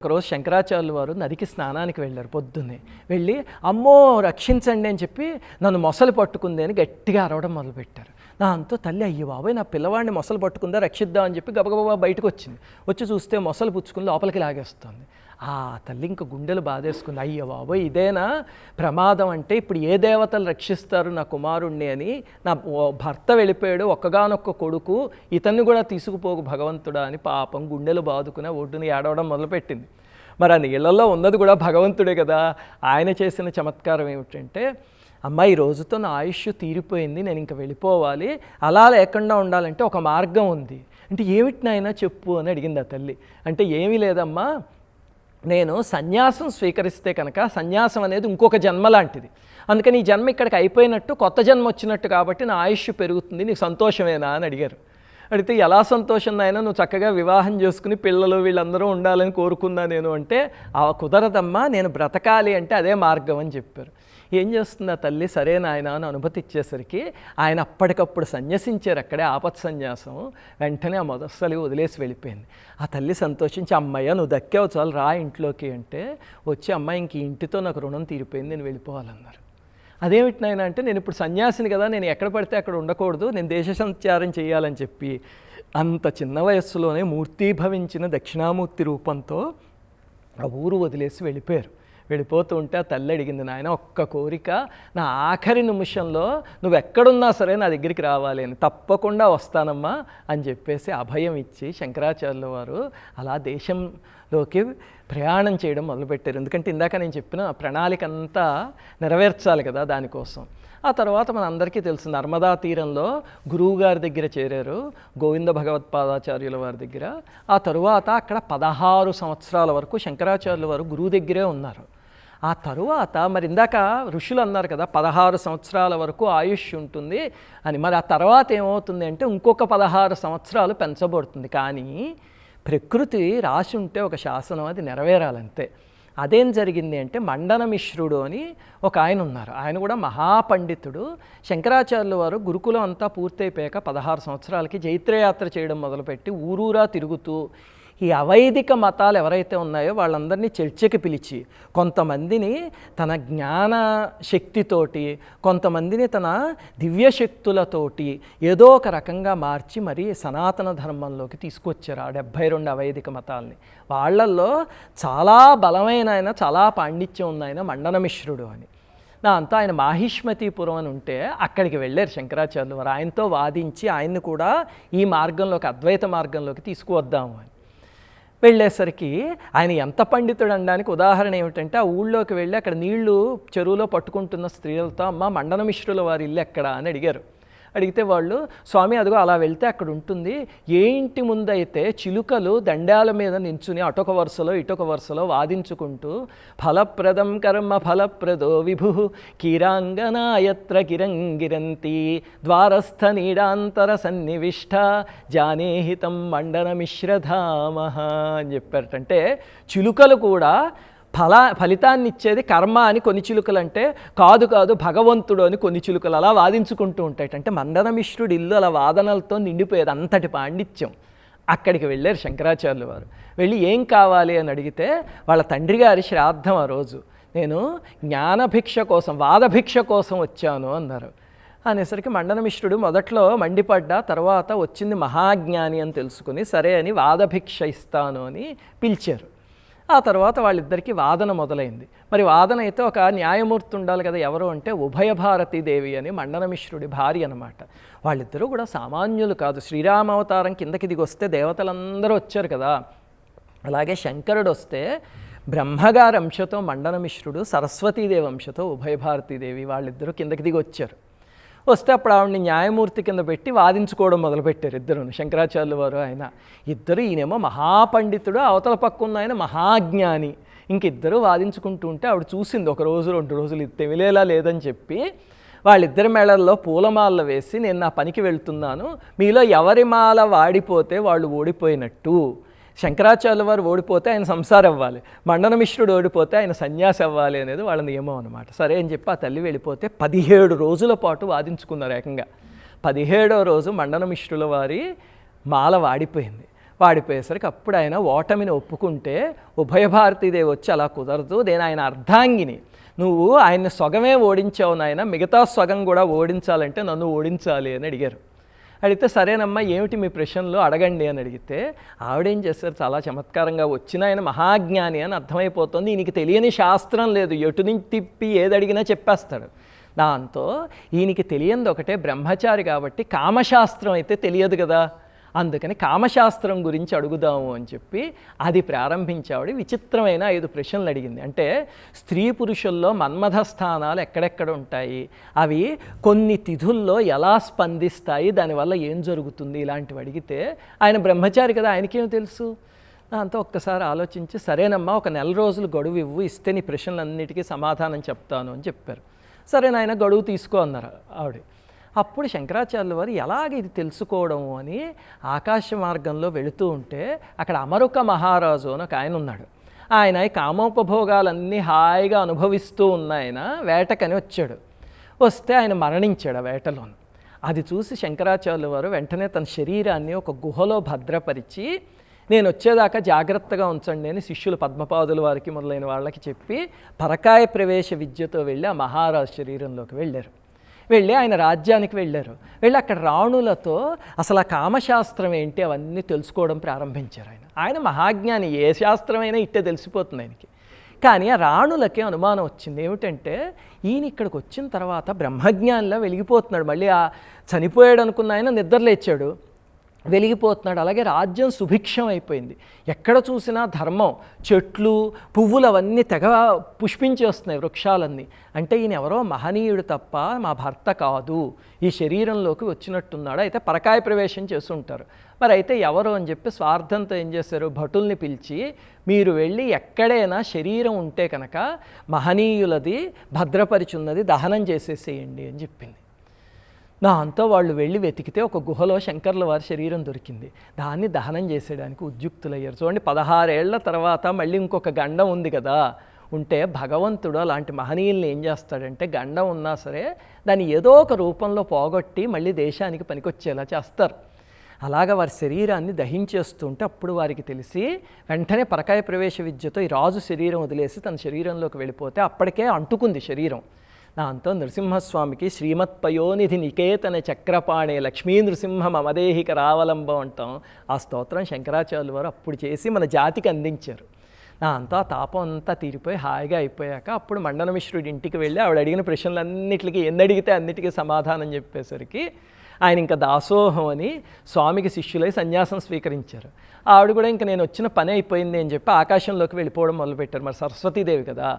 ఒకరోజు శంకరాచార్యులు వారు నదికి స్నానానికి వెళ్ళారు పొద్దున్నే. వెళ్ళి అమ్మో రక్షించండి అని చెప్పి నన్ను మొసలు పట్టుకుంది అని గట్టిగా అరవడం మొదలుపెట్టారు. దాంతో తల్లి అయ్యి బాబాయ్ నా పిల్లవాడిని మొసలు పట్టుకుందా రక్షిద్దాం అని చెప్పి గబగబా బయటకు వచ్చింది వచ్చి చూస్తే మొసలు పుచ్చుకుని లోపలికి లాగేస్తుంది. ఆ తల్లి ఇంక గుండెలు బాధేసుకుంది. అయ్యో బాబోయ్ ఇదేనా? ప్రమాదం అంటే ఇప్పుడు ఏ దేవతలు రక్షిస్తారు నా కుమారుణ్ణి అని నా భర్త వెళ్ళిపోయాడు ఒక్కగానొక్క కొడుకు ఇతన్ని కూడా తీసుకుపోకు భగవంతుడా అని పాపం గుండెలు బాదుకునే ఒడ్డుని ఏడవడం మొదలుపెట్టింది. మరి ఆ నీళ్ళల్లో ఉన్నది కూడా భగవంతుడే కదా. ఆయన చేసిన చమత్కారం ఏమిటంటే అమ్మ ఈ రోజుతో నా ఆయుష్ తీరిపోయింది నేను ఇంకా వెళ్ళిపోవాలి. అలా లేకుండా ఉండాలంటే ఒక మార్గం ఉంది. అంటే ఏమిటి నాయన చెప్పు అని అడిగింది ఆ తల్లి. అంటే ఏమీ లేదమ్మా నేను సన్యాసం స్వీకరిస్తే కనుక సన్యాసం అనేది ఇంకొక జన్మ లాంటిది. అందుకని ఈ జన్మ ఇక్కడికి అయిపోయినట్టు కొత్త జన్మ వచ్చినట్టు కాబట్టి నా ఆయుష్ పెరుగుతుంది నీకు సంతోషమేనా అని అడిగారు. అడిగితే ఎలా సంతోషం నాయన నువ్వు చక్కగా వివాహం చేసుకుని పిల్లలు వీళ్ళందరూ ఉండాలని కోరుకున్నా నేను? అంటే ఆ కుదరదమ్మా నేను బ్రతకాలి అంటే అదే మార్గం అని చెప్పారు. ఏం చేస్తుంది ఆ తల్లి? సరే నాయన అని అనుమతి ఇచ్చేసరికి ఆయన అప్పటికప్పుడు సన్యసించారు అక్కడే ఆపత్ సన్యాసం. వెంటనే ఆ మొదసలి వదిలేసి వెళ్ళిపోయింది. ఆ తల్లి సంతోషించి అమ్మయ్య నువ్వు దక్కావు చాలు రా ఇంట్లోకి అంటే వచ్చి అమ్మాయి ఇంక ఇంటితో నాకు రుణం తీరిపోయింది నేను వెళ్ళిపోవాలన్నారు. అదేమిటి నాయన అంటే నేను ఇప్పుడు సన్యాసిని కదా నేను ఎక్కడ పడితే అక్కడ ఉండకూడదు నేను దేశ సంచారం చేయాలని చెప్పి అంత చిన్న వయస్సులోనే మూర్తీభవించిన దక్షిణామూర్తి రూపంతో ఆ ఊరు వదిలేసి వెళ్ళిపోయారు. వెళ్ళిపోతూ ఉంటే ఆ తల్లి అడిగింది నాయన ఒక్క కోరిక నా ఆఖరి నిమిషంలో నువ్వు ఎక్కడున్నా సరే నా దగ్గరికి రావాలి అని తప్పకుండా వస్తానమ్మా అని చెప్పేసి అభయం ఇచ్చి శంకరాచార్యుల వారు అలా దేశంలోకి ప్రయాణం చేయడం మొదలుపెట్టారు. ఎందుకంటే ఇందాక నేను చెప్పిన ప్రణాళిక అంతా నెరవేర్చాలి కదా దానికోసం. ఆ తర్వాత మన అందరికీ తెలుసు నర్మదా తీరంలో గురువు గారి దగ్గర చేరారు గోవింద భగవత్పాదాచార్యుల వారి దగ్గర. ఆ తరువాత అక్కడ పదహారు సంవత్సరాల వరకు శంకరాచార్యుల వారు గురువు దగ్గరే ఉన్నారు. ఆ తరువాత మరి ఇందాక ఋషులు అన్నారు కదా పదహారు సంవత్సరాల వరకు ఆయుష్ ఉంటుంది అని. మరి ఆ తర్వాత ఏమవుతుంది అంటే ఇంకొక పదహారు సంవత్సరాలు పెంచబడుతుంది. కానీ ప్రకృతి రాసి ఉంటే ఒక శాసనం అది నెరవేరాలంతే. అదేం జరిగింది అంటే మండన మిశ్రుడు అని ఒక ఆయన ఉన్నారు. ఆయన కూడా మహాపండితుడు. శంకరాచార్యుల వారు గురుకులం అంతా పూర్తయిపోయాక పదహారు సంవత్సరాలకి జైత్రయాత్ర చేయడం మొదలుపెట్టి ఊరూరా తిరుగుతూ ఈ అవైదిక మతాలు ఎవరైతే ఉన్నాయో వాళ్ళందరినీ చర్చకి పిలిచి కొంతమందిని తన జ్ఞాన శక్తితోటి కొంతమందిని తన దివ్య శక్తులతోటి ఏదో ఒక రకంగా మార్చి మరి సనాతన ధర్మంలోకి తీసుకొచ్చారు ఆ డెబ్భై రెండు అవైదిక మతాల్ని. వాళ్ళల్లో చాలా బలమైన ఆయన చాలా పాండిత్యం ఉన్న ఆయన మండనమిశ్రుడు అని. దాంతో ఆయన మాహిష్మతిపురం అని ఉంటే అక్కడికి వెళ్ళారు శంకరాచార్యులు వారు. ఆయనతో వాదించి ఆయన్ని కూడా ఈ మార్గంలోకి అద్వైత మార్గంలోకి తీసుకువద్దాము అని. వెళ్ళేసరికి ఆయన ఎంత పండితుడు అనడానికి ఉదాహరణ ఏమిటంటే ఆ ఊళ్ళోకి వెళ్ళి అక్కడ నీళ్ళు చెరువులో పట్టుకుంటున్న స్త్రీలతో అమ్మ మండనమిశ్రుల వారి ఇల్లు ఎక్కడ? అని అడిగారు. అడిగితే వాళ్ళు స్వామి అదిగో అలా వెళ్తే అక్కడ ఉంటుంది. ఏ ఇంటి ముందైతే చిలుకలు దండాల మీద నించుని అటొక వరుసలో ఇటొక వరుసలో వాదించుకుంటూ ఫలప్రదం కర్మ ఫలప్రదో విభు కీరాంగనాయత్ర కిరంగిరంతి ద్వారస్థ నీడాంతర సన్నివిష్ట జానేహితం మండనమిశ్రధామ అని చెప్పారటంటే చిలుకలు కూడా ఫల ఫలితాన్ని ఇచ్చేది కర్మ అని కొన్ని చిలుకలు అంటే కాదు కాదు భగవంతుడు అని కొన్ని చిలుకలు అలా వాదించుకుంటూ ఉంటాయి అంటే మండనమిశ్రుడి ఇల్లు అలా వాదనలతో నిండిపోయేది అంతటి పాండిత్యం. అక్కడికి వెళ్ళారు శంకరాచార్యులు వారు. వెళ్ళి ఏం కావాలి అని అడిగితే వాళ్ళ తండ్రి గారి శ్రాద్ధం ఆ రోజు. నేను జ్ఞానభిక్ష కోసం వాదభిక్ష కోసం వచ్చాను అన్నారు. అనేసరికి మండనమిశ్రుడు మొదట్లో మండిపడ్డా తర్వాత వచ్చింది మహాజ్ఞాని అని తెలుసుకుని సరే అని వాదభిక్ష ఇస్తాను అని పిలిచారు. ఆ తర్వాత వాళ్ళిద్దరికీ వాదన మొదలైంది. మరి వాదన అయితే ఒక న్యాయమూర్తి ఉండాలి కదా ఎవరు అంటే ఉభయ భారతీ దేవి అని మండనమిశ్రుడి భార్య అనమాట వాళ్ళిద్దరూ కూడా సామాన్యులు కాదు. శ్రీరామావతారం కిందకి దిగి వస్తే దేవతలందరూ వచ్చారు కదా. అలాగే శంకరుడు వస్తే బ్రహ్మగారి అంశతో మండనమిశ్రుడు సరస్వతీదేవి అంశతో ఉభయ భారతీదేవి వాళ్ళిద్దరూ కిందకి దిగి వచ్చారు. వస్తే అప్పుడు ఆవిడని న్యాయమూర్తి కింద పెట్టి వాదించుకోవడం మొదలుపెట్టారు ఇద్దరు శంకరాచార్యులు వారు ఆయన. ఇద్దరు ఈయనేమో మహాపండితుడు అవతల పక్కన ఆయన మహాజ్ఞాని. ఇంకిద్దరు వాదించుకుంటూ ఉంటే ఆవిడ చూసింది ఒక రోజు రెండు రోజులు ఇది తెలియలా లేదని చెప్పి వాళ్ళిద్దరి మేళల్లో పూలమాల వేసి నేను నా పనికి వెళ్తున్నాను. మీలో ఎవరి మాల వాడిపోతే వాళ్ళు ఓడిపోయినట్టు. శంకరాచార్యుల వారు ఓడిపోతే ఆయన సంసారం అవ్వాలి. మండనమిశ్రుడు ఓడిపోతే ఆయన సన్యాసి అవ్వాలి అనేది వాళ్ళ నియమం అనమాట సరే అని చెప్పి ఆ తల్లి వెళ్ళిపోతే పదిహేడు రోజుల పాటు వాదించుకున్నారు ఏకంగా. పదిహేడో రోజు మండనమిశ్రుల వారి మాల వాడిపోయింది. వాడిపోయేసరికి అప్పుడు ఆయన ఓటమిని ఒప్పుకుంటే ఉభయ భారతీదేవి వచ్చి అలా కుదరదు నేను ఆయన అర్ధాంగిని. నువ్వు ఆయన్ని సొగమే ఓడించావు నాయన మిగతా సొగం కూడా ఓడించాలంటే నన్ను ఓడించాలి అని అడిగారు. అడిగితే సరేనమ్మా ఏమిటి మీ ప్రశ్నలు? అడగండి అని అడిగితే ఆవిడేం చేస్తారు? చాలా చమత్కారంగా వచ్చిన ఆయన మహాజ్ఞాని అని అర్థమైపోతుంది. ఈయనకి తెలియని శాస్త్రం లేదు. ఎటు నుంచి తిప్పి ఏది అడిగినా చెప్పేస్తాడు. దాంతో ఈయనకి తెలియంది ఒకటే బ్రహ్మచారి కాబట్టి కామశాస్త్రం అయితే తెలియదు కదా. అందుకని కామశాస్త్రం గురించి అడుగుదాము అని చెప్పి అది ప్రారంభించావిడ విచిత్రమైన ఐదు ప్రశ్నలు అడిగింది. అంటే స్త్రీ పురుషుల్లో మన్మథ స్థానాలు ఎక్కడెక్కడ ఉంటాయి? అవి కొన్ని తిథుల్లో ఎలా స్పందిస్తాయి? దానివల్ల ఏం జరుగుతుంది? ఇలాంటివి అడిగితే ఆయన బ్రహ్మచారి కదా ఆయనకేం తెలుసు? దాంతో ఒక్కసారి ఆలోచించి సరేనమ్మా ఒక నెల రోజులు గడువు ఇవ్వు ఇస్తే నీ ప్రశ్నలన్నిటికీ సమాధానం చెప్తాను అని చెప్పారు. సరే నాయన గడువు తీసుకో అన్నారు ఆవిడ. అప్పుడు శంకరాచార్యుల వారు ఎలాగ ఇది తెలుసుకోవడం అని ఆకాశ మార్గంలో వెళుతూ ఉంటే అక్కడ అమరుక మహారాజు అని ఒక ఆయన ఉన్నాడు. ఆయన ఈ కామోపభోగాలన్నీ హాయిగా అనుభవిస్తూ ఉన్న ఆయన వేటకని వచ్చాడు. వస్తే ఆయన మరణించాడు ఆ వేటలోను. అది చూసి శంకరాచార్యుల వారు వెంటనే తన శరీరాన్ని ఒక గుహలో భద్రపరిచి నేను వచ్చేదాకా జాగ్రత్తగా ఉంచండి అని శిష్యులు పద్మపాదుల వారికి మొదలైన వాళ్ళకి చెప్పి పరకాయ ప్రవేశ విద్యతో వెళ్ళి ఆ మహారాజు శరీరంలోకి వెళ్ళారు. వెళ్ళి ఆయన రాజ్యానికి వెళ్ళారు. వెళ్ళి అక్కడ రాణులతో అసలు ఆ కామశాస్త్రం ఏంటి అవన్నీ తెలుసుకోవడం ప్రారంభించారు ఆయన. ఆయన మహాజ్ఞాని ఏ శాస్త్రమైనా ఇట్టే తెలిసిపోతుంది ఆయనకి. కానీ ఆ రాణులకే అనుమానం వచ్చింది. ఏమిటంటే ఈయన ఇక్కడికి వచ్చిన తర్వాత బ్రహ్మజ్ఞానిలా వెలిగిపోతున్నాడు. మళ్ళీ ఆ చనిపోయాడు అనుకున్న ఆయన నిద్రలేచాడు. వెలిగిపోతున్నాడు. అలాగే రాజ్యం సుభిక్షం అయిపోయింది. ఎక్కడ చూసినా ధర్మం చెట్లు పువ్వులు అవన్నీ తెగ పుష్పించేస్తున్నాయి వృక్షాలన్నీ. అంటే ఈయన ఎవరో మహనీయుడు తప్ప మా భర్త కాదు. ఈ శరీరంలోకి వచ్చినట్టున్నాడు. అయితే పరకాయ ప్రవేశం చేస్తుంటారు మరి అయితే ఎవరు అని చెప్పి స్వార్థంతో ఏం చేశారు? భటుల్ని పిలిచి మీరు వెళ్ళి ఎక్కడైనా శరీరం ఉంటే కనుక మహనీయులది భద్రపరిచున్నది దహనం చేసేసేయండి అని చెప్పింది. దాంతో వాళ్ళు వెళ్ళి వెతికితే ఒక గుహలో శంకర్ల వారి శరీరం దొరికింది. దాన్ని దహనం చేసేయడానికి ఉద్యుక్తులయ్యారు. చూడండి పదహారేళ్ళ తర్వాత మళ్ళీ ఇంకొక గండం ఉంది కదా. ఉంటే భగవంతుడు అలాంటి మహనీయుల్ని ఏం చేస్తాడంటే గండం ఉన్నా సరే దాన్ని ఏదో ఒక రూపంలో పోగొట్టి మళ్ళీ దేశానికి పనికొచ్చేలా చేస్తారు. అలాగ వారి శరీరాన్ని దహించేస్తుంటే అప్పుడు వారికి తెలిసి వెంటనే పరకాయ ప్రవేశ విద్యతో ఈ రాజు శరీరం వదిలేసి తన శరీరంలోకి వెళ్ళిపోతే అప్పటికే అంటుకుంది శరీరం. దాంతో నరసింహస్వామికి శ్రీమత్ పయోనిధి నికేతన చక్రపాణి లక్ష్మీ నృసింహ మమదేహిక రావలంబం అంటాం. ఆ స్తోత్రం శంకరాచార్యులు వారు అప్పుడు చేసి మన జాతికి అందించారు. దాంతో ఆ తాపం అంతా తీరిపోయి హాయిగా అయిపోయాక అప్పుడు మండన మిశ్రుడి ఇంటికి వెళ్ళి ఆవిడ అడిగిన ప్రశ్నలన్నిటికీ ఎన్ని అడిగితే అన్నిటికీ సమాధానం చెప్పేసరికి ఆయన ఇంకా దాసోహం అని స్వామికి శిష్యులై సన్యాసం స్వీకరించారు. ఆవిడ కూడా ఇంకా నేను వచ్చిన పని అయిపోయింది అని చెప్పి ఆకాశంలోకి వెళ్ళిపోవడం మొదలుపెట్టారు. మరి సరస్వతీదేవి కదా.